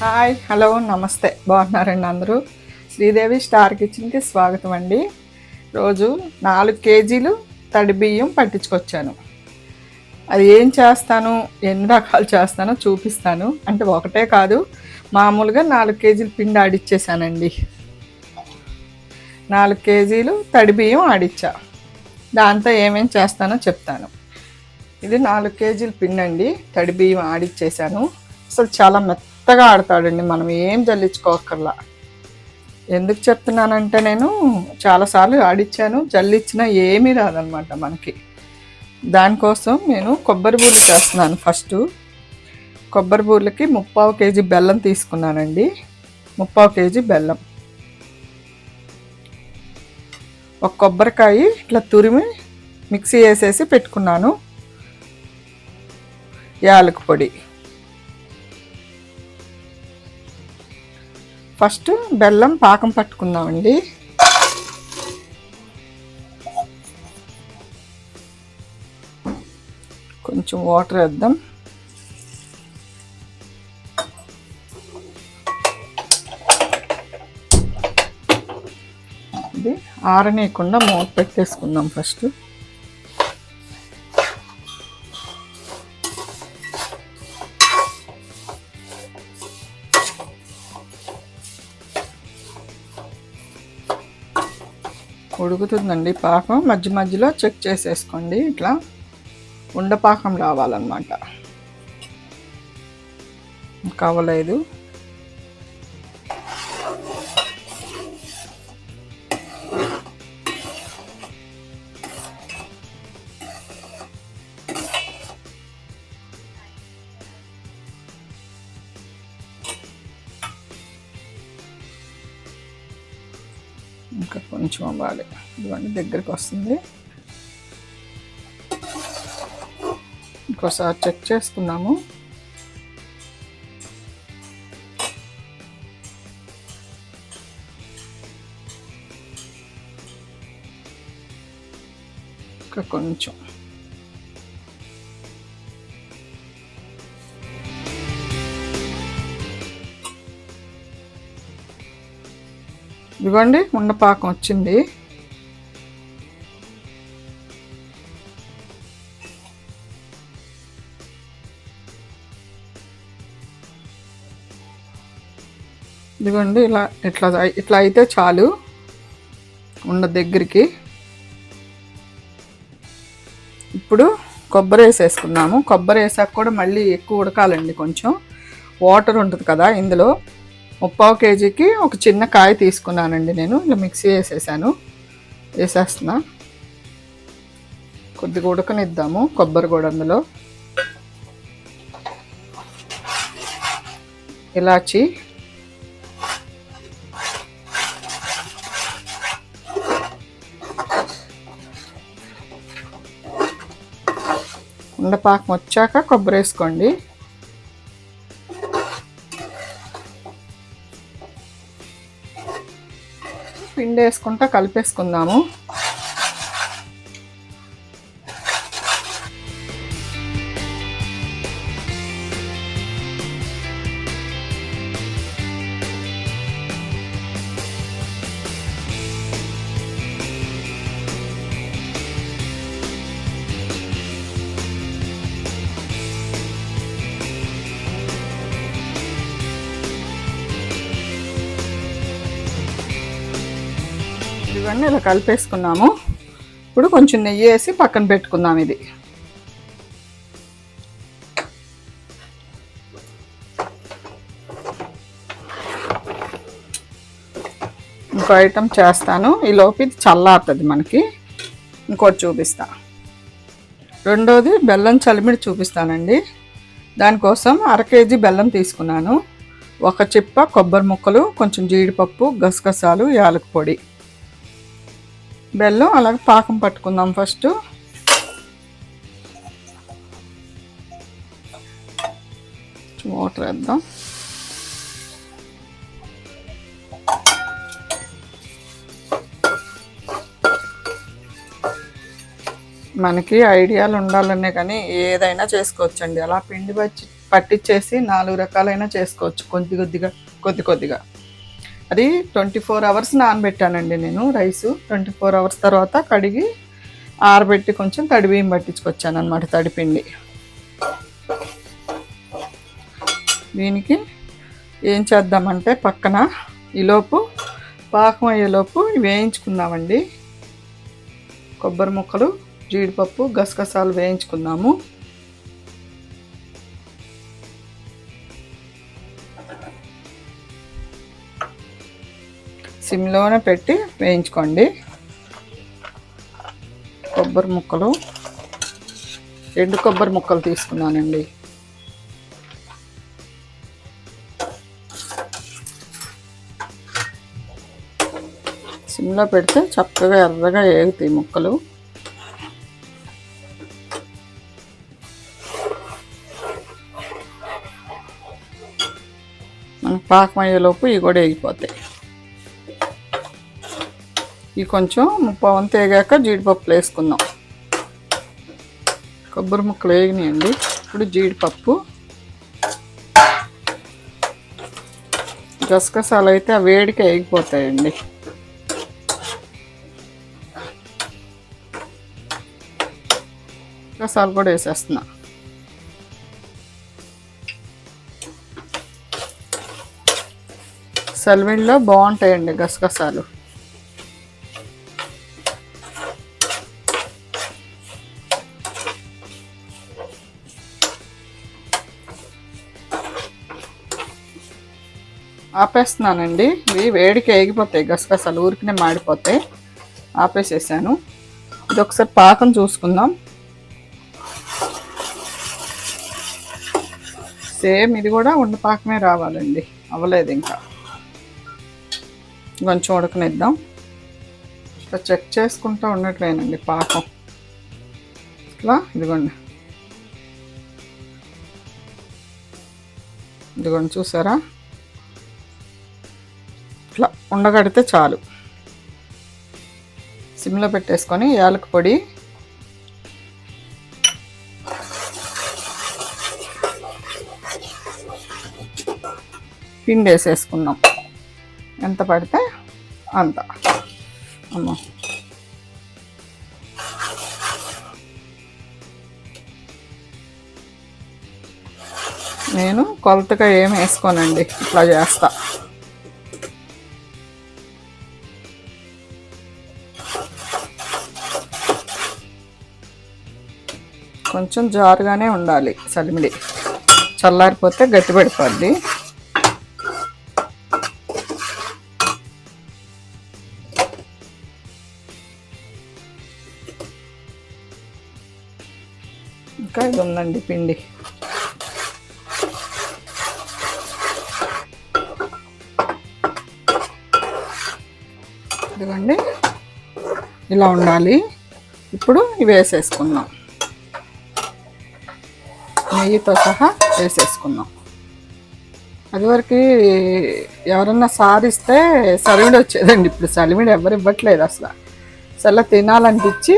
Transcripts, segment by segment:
Hi hello నమస్తే. బాగున్నారండి అందరూ? శ్రీదేవి స్టార్ కిచెన్కి స్వాగతం అండి. రోజు నాలుగు కేజీలు తడి బియ్యం పట్టించుకొచ్చాను. అది ఏం చేస్తాను ఎన్ని రకాలు చేస్తానో చూపిస్తాను. అంటే ఒకటే కాదు మామూలుగా నాలుగు కేజీలు పిండి ఆడిచ్చేసానండి. నాలుగు కేజీలు తడి బియ్యం ఆడిచ్చా. దాంతో ఏమేం చేస్తానో చెప్తాను. ఇది నాలుగు కేజీల పిండి అండి తడి బియ్యం ఆడిచ్చేసాను. అసలు చాలా మెత్త మెత్తగా ఆడతాడండి మనం ఏం జల్లించుకోకర్లా ఎందుకు చెప్తున్నానంటే నేను చాలాసార్లు ఆడిచ్చాను జల్లిచ్చినా ఏమీ రాదనమాట మనకి. దానికోసం నేను కొబ్బరి బూరెలు చేస్తున్నాను ఫస్ట్. కొబ్బరి బూరెలకి ముప్పావు కేజీ బెల్లం తీసుకున్నానండి. ముప్పావు కేజీ బెల్లం. ఒక కొబ్బరికాయ ఇట్లా తురిమి మిక్సీ వేసేసి పెట్టుకున్నాను. యాలకు పొడి ఫస్ట్ బెల్లం పాకం పట్టుకుందామండి. కొంచెం వాటర్ వేద్దాం. ఇది ఆరనీయకుండా మూత పెట్టేసుకుందాం ఫస్ట్. ఉడుకుతుందండి పాకం. మధ్య మధ్యలో చెక్ చేసేసుకోండి. ఇట్లా ఉండపాకం రావాలన్నమాట. కావలేదు కొంచెం అవ్వాలి ఇవన్నీ దగ్గరికి వస్తుంది. ఇంకోసారి చెక్ చేసుకున్నాము. ఇంకా కొంచెం ఇదిగోండి ఉండపాకం వచ్చింది. ఇదిగోండి ఇలా ఇట్లా ఇట్లా అయితే చాలు ఉండ దగ్గరికి. ఇప్పుడు కొబ్బరి వేసేసుకున్నాము. కొబ్బరి వేసాక కూడా మళ్ళీ ఎక్కువ ఉడకాలండి కొంచెం. వాటర్ ఉంటుంది కదా ఇందులో. ముప్పావు కేజీకి ఒక చిన్న కాయ తీసుకున్నానండి నేను. ఇలా మిక్సీ వేసేసాను. వేసేస్తున్నా. కొద్దిగా ఉడకనిద్దాము కొబ్బరి కూడా అందులో. ఇలాచి. ఉండపాకం వచ్చాక కొబ్బరి వేసుకోండి. వేసుకుంటా కలిపేసుకుందాము. ఇవన్నీ ఇలా కలిపేసుకున్నాము. ఇప్పుడు కొంచెం నెయ్యి వేసి పక్కన పెట్టుకుందాం ఇది. ఇంకో ఐటెం చేస్తాను. ఈ లోపు ఇది చల్లారుతుంది మనకి. ఇంకోటి చూపిస్తా. రెండోది బెల్లం చలిమిడి చూపిస్తానండి. దానికోసం అర కేజీ బెల్లం తీసుకున్నాను. ఒక చిప్ప కొబ్బరి ముక్కలు కొంచెం జీడిపప్పు గసగసాలు యాలక పొడి. బెల్లం అలాగే పాకం పట్టుకుందాం ఫస్ట్. వాటర్ వేద్దాం. మనకి ఐడియాలు ఉండాలనే కానీ ఏదైనా చేసుకోవచ్చండి. అలా పిండి పచ్చి పట్టించేసి నాలుగు రకాలైనా చేసుకోవచ్చు. కొద్ది కొద్దిగా కొద్ది కొద్దిగా. అది ట్వంటీ ఫోర్ అవర్స్ నానబెట్టానండి నేను రైస్. ట్వంటీ ఫోర్ అవర్స్ తర్వాత కడిగి ఆరబెట్టి కొంచెం తడి బియ్యం పట్టించుకొచ్చాను అనమాట తడిపిండి. దీనికి ఏం చేద్దామంటే పక్కన ఈలోపు పాకం అయ్యేలోపు వేయించుకుందామండి. కొబ్బరి ముక్కలు జీడిపప్పు గసగసాలు వేయించుకుందాము. సిమ్లోనే పెట్టి వేయించుకోండి. కొబ్బరి ముక్కలు. ఎండు కొబ్బరి ముక్కలు తీసుకున్నానండి. సిమ్లో పెడితే చక్కగా ఎర్రగా ఏగుతాయి ముక్కలు. మనకు పాకం అయ్యేలోపు ఇవి కూడా వేగిపోతాయి ఇవి కొంచెం ముప్పై తేగాక జీడిపప్పులు వేసుకుందాం. కొబ్బరి ముక్కలు వేగినాయండి. ఇప్పుడు జీడిపప్పు. గసగసాలు అయితే ఆ వేడికి వేగిపోతాయండి. గసాలు కూడా వేసేస్తున్నా. సెలవిల్లో బాగుంటాయండి గసగసాలు. ఆపేస్తున్నానండి. ఇవి వేడికి వేగిపోతాయి గసగసాలు ఊరికినే మాడిపోతాయి. ఆపేసేసాను. ఇది ఒకసారి పాకం చూసుకుందాం. సేమ్ ఇది కూడా ఉండపాకమే రావాలండి. అవ్వలేదు ఇంకా కొంచెం ఉడకనిద్దాం. ఇట్లా చెక్ చేసుకుంటూ ఉండట్లేనండి పాకం. ఇట్లా ఇదిగోండి. ఇదిగోండి చూసారా? ఉండగడితే చాలు. సిమ్లో పెట్టేసుకొని యాలక పొడి. పిండి వేసేసుకున్నాం. ఎంత పడితే అంత. అమ్మ. నేను కొలతగా ఏం వేసుకోనండి ఇట్లా చేస్తా. కొంచెం జారుగానే ఉండాలి సలిమిడి. చల్లారిపోతే గట్టి పడిపోద్ది. ఇంకా ఇది ఉందండి పిండి. ఇదిగోండి. ఇలా ఉండాలి. ఇప్పుడు ఇవి వేసేసుకుందాం. నెయ్యితో సహా వేసేసుకుందాం అదివరకు ఎవరన్నా సారిస్తే సలివిడి వచ్చేదండి ఇప్పుడు. సలివిడి ఎవరు ఇవ్వట్లేదు అసలు. అసలు తినాలనిపించి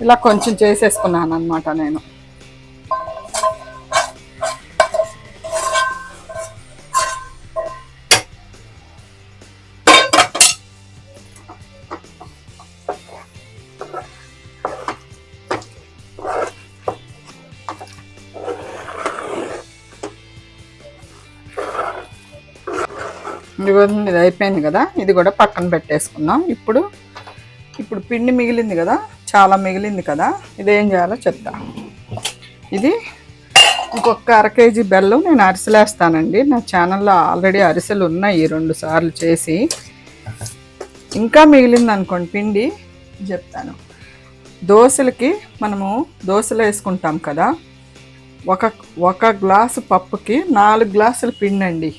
ఇలా కొంచెం చేసేసుకున్నాను అనమాట నేను. ఇదిగోండి, ఇది అయిపోయింది కదా. ఇది కూడా పక్కన పెట్టేసుకుందాం. ఇప్పుడు ఇప్పుడు పిండి మిగిలింది కదా. చాలా మిగిలింది కదా. ఇది ఏం చేయాలో చెప్తా ఇది ఇంకొక అర కేజీ బెల్లం నేను అరిసెలు వేస్తానండి నా ఛానల్లో ఆల్రెడీ అరిసెలు ఉన్నాయి రెండు సార్లు చేసి. ఇంకా మిగిలింది అనుకోండి పిండి చెప్తాను. దోశలకి మనము దోశలు వేసుకుంటాం కదా. ఒక ఒక గ్లాసు పప్పుకి నాలుగు గ్లాసుల పిండి అండి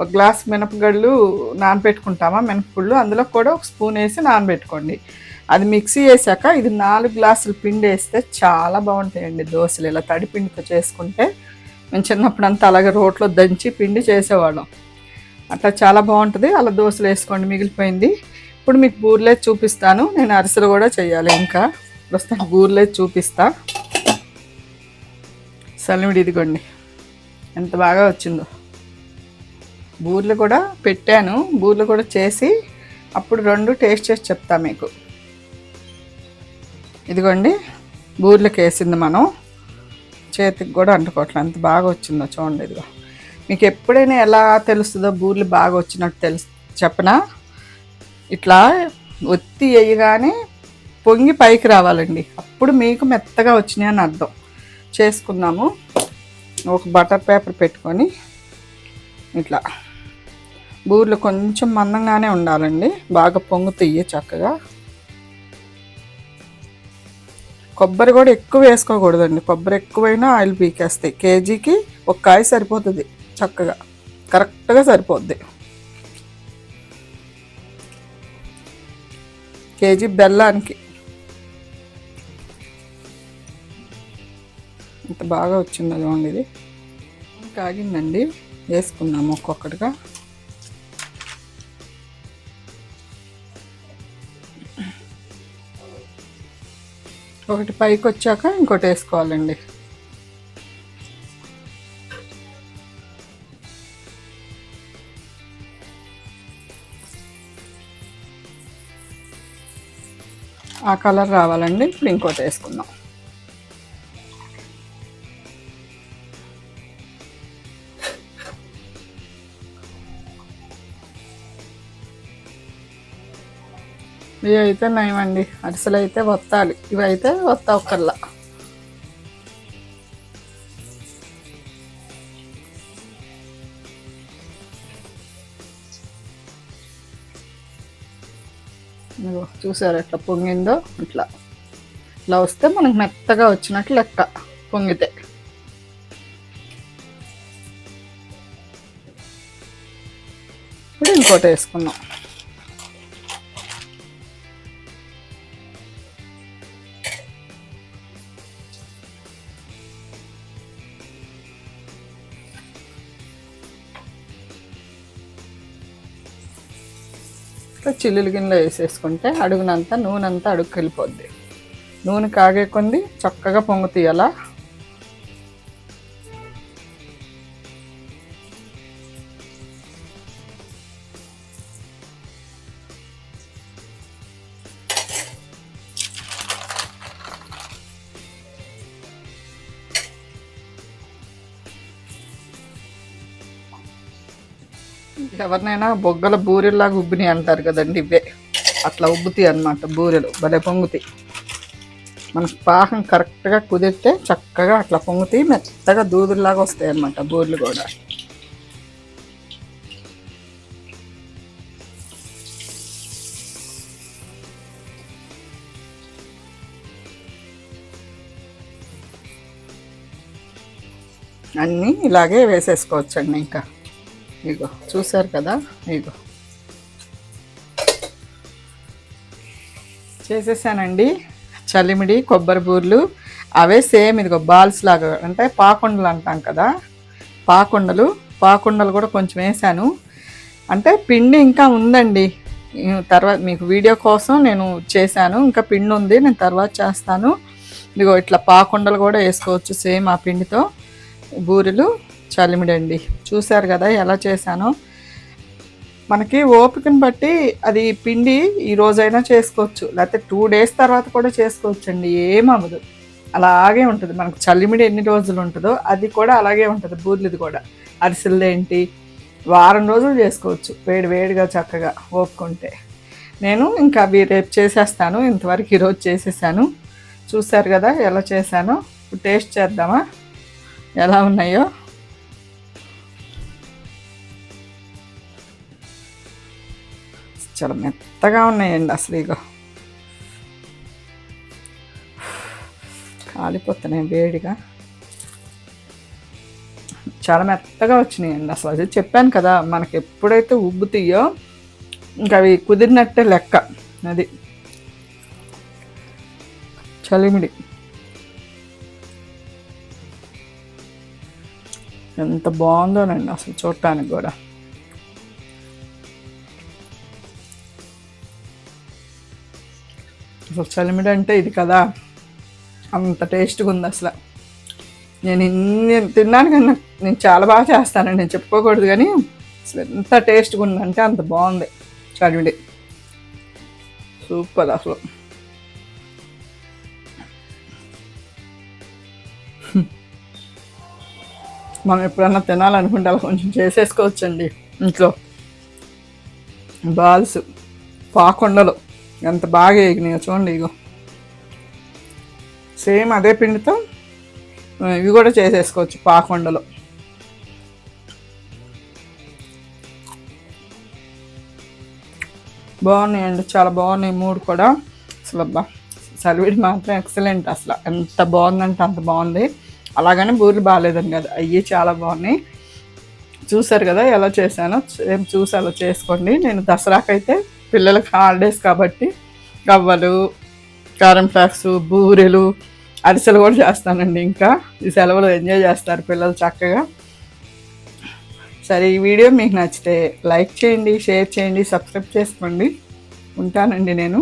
ఒక గ్లాస్ మినపగళ్ళు నానబెట్టుకుంటామా మినపగుళ్ళు అందులో కూడా ఒక స్పూన్ వేసి నానబెట్టుకోండి. అది మిక్సీ వేసాక ఇది నాలుగు గ్లాసులు పిండి వేస్తే చాలా బాగుంటాయండి దోశలు. ఇలా తడి పిండితో చేసుకుంటే మేము చిన్నప్పుడు అంతా అలాగే రోట్లో దంచి పిండి చేసేవాళ్ళం. అట్లా చాలా బాగుంటుంది. అలా దోశలు వేసుకోండి మిగిలిపోయింది. ఇప్పుడు మీకు బూర్లే చూపిస్తాను. నేను అరిసెలు కూడా చేయాలి ఇంకా. ప్రస్తుతం బూర్లే చూపిస్తా. సలిమిడి ఇదిగోండి. ఎంత బాగా వచ్చిందో. బూర్లు కూడా పెట్టాను బూర్లు కూడా చేసి అప్పుడు రెండు టేస్ట్ చేసి చెప్తా మీకు. ఇదిగోండి బూర్లకు వేసింది మనం. చేతికి కూడా అంటుకోవట్లేదు అంత బాగా వచ్చిందో చూడండి ఇదిగో. మీకు ఎప్పుడైనా ఎలా తెలుస్తుందో బూర్లు బాగా వచ్చినట్టు తెలుసు చెప్పనా? ఇట్లా ఒత్తి వేయగానే పొంగి పైకి రావాలండి. అప్పుడు మీకు మెత్తగా వచ్చినాయి అని అర్థం. చేసుకుందాము. ఒక బటర్ పేపర్ పెట్టుకొని ఇట్లా. బూర్లు కొంచెం మందంగానే ఉండాలండి. బాగా పొంగుతాయి చక్కగా. కొబ్బరి కూడా ఎక్కువ వేసుకోకూడదండి. కొబ్బరి ఎక్కువైనా ఆయిల్ పీకేస్తాయి. కేజీకి ఒక కాయ సరిపోతుంది చక్కగా. కరెక్ట్గా సరిపోద్ది. కేజీ బెల్లానికి. ఇంత బాగా వచ్చింది చూడండి ఇది. కాగిందండి. వేసుకున్నాము ఒక్కొక్కటిగా. ఒకటి పైకి వచ్చాక ఇంకోటి వేసుకోవాలండి. ఆ కలర్ రావాలండి. ఇప్పుడు ఇంకోటి వేసుకుందాం. ఇవి అయితే నయమండి. అరిసెలు అయితే వత్తాలి. ఇవి అయితే వత్తా ఒక్కల్లా చూసారు ఎట్లా పొంగిందో? ఇట్లా. ఇట్లా వస్తే మనకు మెత్తగా వచ్చినట్లు లెక్క పొంగితే. ఇప్పుడు ఇంకోటి వేసుకుందాం. చిల్లులు గిన్నెలో వేసేసుకుంటే అడుగునంతా నూనె అంతా అడుగుకి వెళ్ళిపోద్ది నూనె కాగే కొంది చక్కగా పొంగు ఎవరినైనా బొగ్గల బూరెల్లాగా ఉబ్బినాయి అంటారు కదండి ఇవే. అట్లా ఉబ్బుతాయి అన్నమాట బూరెలు. భలే పొంగుతాయి. మన పాకం కరెక్ట్గా కుదిరితే చక్కగా అట్లా పొంగుతాయి. మెత్తగా దూదుల్లాగా వస్తాయి అన్నమాట బూరెలు కూడా. అన్నీ ఇలాగే వేసేసుకోవచ్చండి ఇంకా. ఇగో చూసారు కదా? ఇగో. చేసేసానండి. చలిమిడి కొబ్బరి బూర్లు అవే సేమ్ ఇదిగో బాల్స్ లాగా అంటే పాకుండలు అంటాం కదా? పాకుండలు పాకుండలు కూడా కొంచెం వేసాను. అంటే పిండి ఇంకా ఉందండి. తర్వాత మీకు వీడియో కోసం నేను చేశాను. ఇంకా పిండి ఉంది నేను తర్వాత చేస్తాను. ఇదిగో ఇట్లా పాకుండలు కూడా వేసుకోవచ్చు సేమ్ ఆ పిండితో. బూరెలు చలిమిడి అండి. చూశారు కదా ఎలా చేశానో. మనకి ఓపికను బట్టి అది పిండి ఈ రోజైనా చేసుకోవచ్చు. లేకపోతే టూ డేస్ తర్వాత కూడా చేసుకోవచ్చు అండి ఏమవ్వదు అలాగే ఉంటుంది. మనకు చలిమిడి ఎన్ని రోజులు ఉంటుందో అది కూడా అలాగే ఉంటుంది. బూర్లిది కూడా. అరిసెలు ఏంటి? వారం రోజులు చేసుకోవచ్చు. వేడి వేడిగా చక్కగా ఓపుకుంటే. నేను ఇంకా అవి రేపు చేసేస్తాను. ఇంతవరకు ఈరోజు చేసేసాను. చూశారు కదా ఎలా చేశానో. ఇప్పుడు టేస్ట్ చేద్దామా? ఎలా ఉన్నాయో? చాలా మెత్తగా ఉన్నాయండి అసలు ఇగో. కాలిపోతున్నాయి వేడిగా. చాలా మెత్తగా వచ్చినాయండి అసలు. అది చెప్పాను కదా మనకి ఎప్పుడైతే ఉబ్బుతాయో ఇంకా అవి కుదిరినట్టే లెక్క అది. చలిమిడి. ఎంత బాగుందోనండి అసలు చూడటానికి కూడా. అసలు చలిమిడి అంటే ఇది కదా? అంత టేస్ట్గా ఉంది అసలు. నేను ఇన్ని తిన్నాను కానీ నేను చాలా బాగా చేస్తానండి నేను చెప్పుకోకూడదు కానీ అసలు ఎంత టేస్ట్గా ఉందంటే అంత బాగుంది చలిమిడి. సూపర్ అసలు. మనం ఎప్పుడన్నా తినాలనుకుంటే అలా కొంచెం చేసేసుకోవచ్చండి ఇంట్లో. బాల్స్ పాకుండలు. ఎంత బాగా ఎగినాయో చూడండి ఇగో. సేమ్ అదే పిండితో ఇవి కూడా చేసేసుకోవచ్చు పాకొండలో. బాగున్నాయండి చాలా బాగున్నాయి మూడు కూడా. అసలు అబ్బా సర్వీడ్ మాత్రం ఎక్సలెంట్ అసలు. ఎంత బాగుందంటే అంత బాగుంది. అలాగని బూరెలు బాగాలేదని కదా అయ్యి చాలా బాగున్నాయి. చూసారు కదా ఎలా చేశానో సేమ్ చూసి అలా చేసుకోండి. నేను దసరాకైతే పిల్లలకి హాలిడేస్ కాబట్టి గవ్వలు కారం ఫ్లాక్స్ బూరెలు అరిసెలు కూడా చేస్తానండి ఇంకా. ఈ సెలవులు ఎంజాయ్ చేస్తారు పిల్లలు చక్కగా. సరే ఈ వీడియో మీకు నచ్చితే లైక్ చేయండి షేర్ చేయండి సబ్స్క్రైబ్ చేసుకోండి. ఉంటానండి నేను.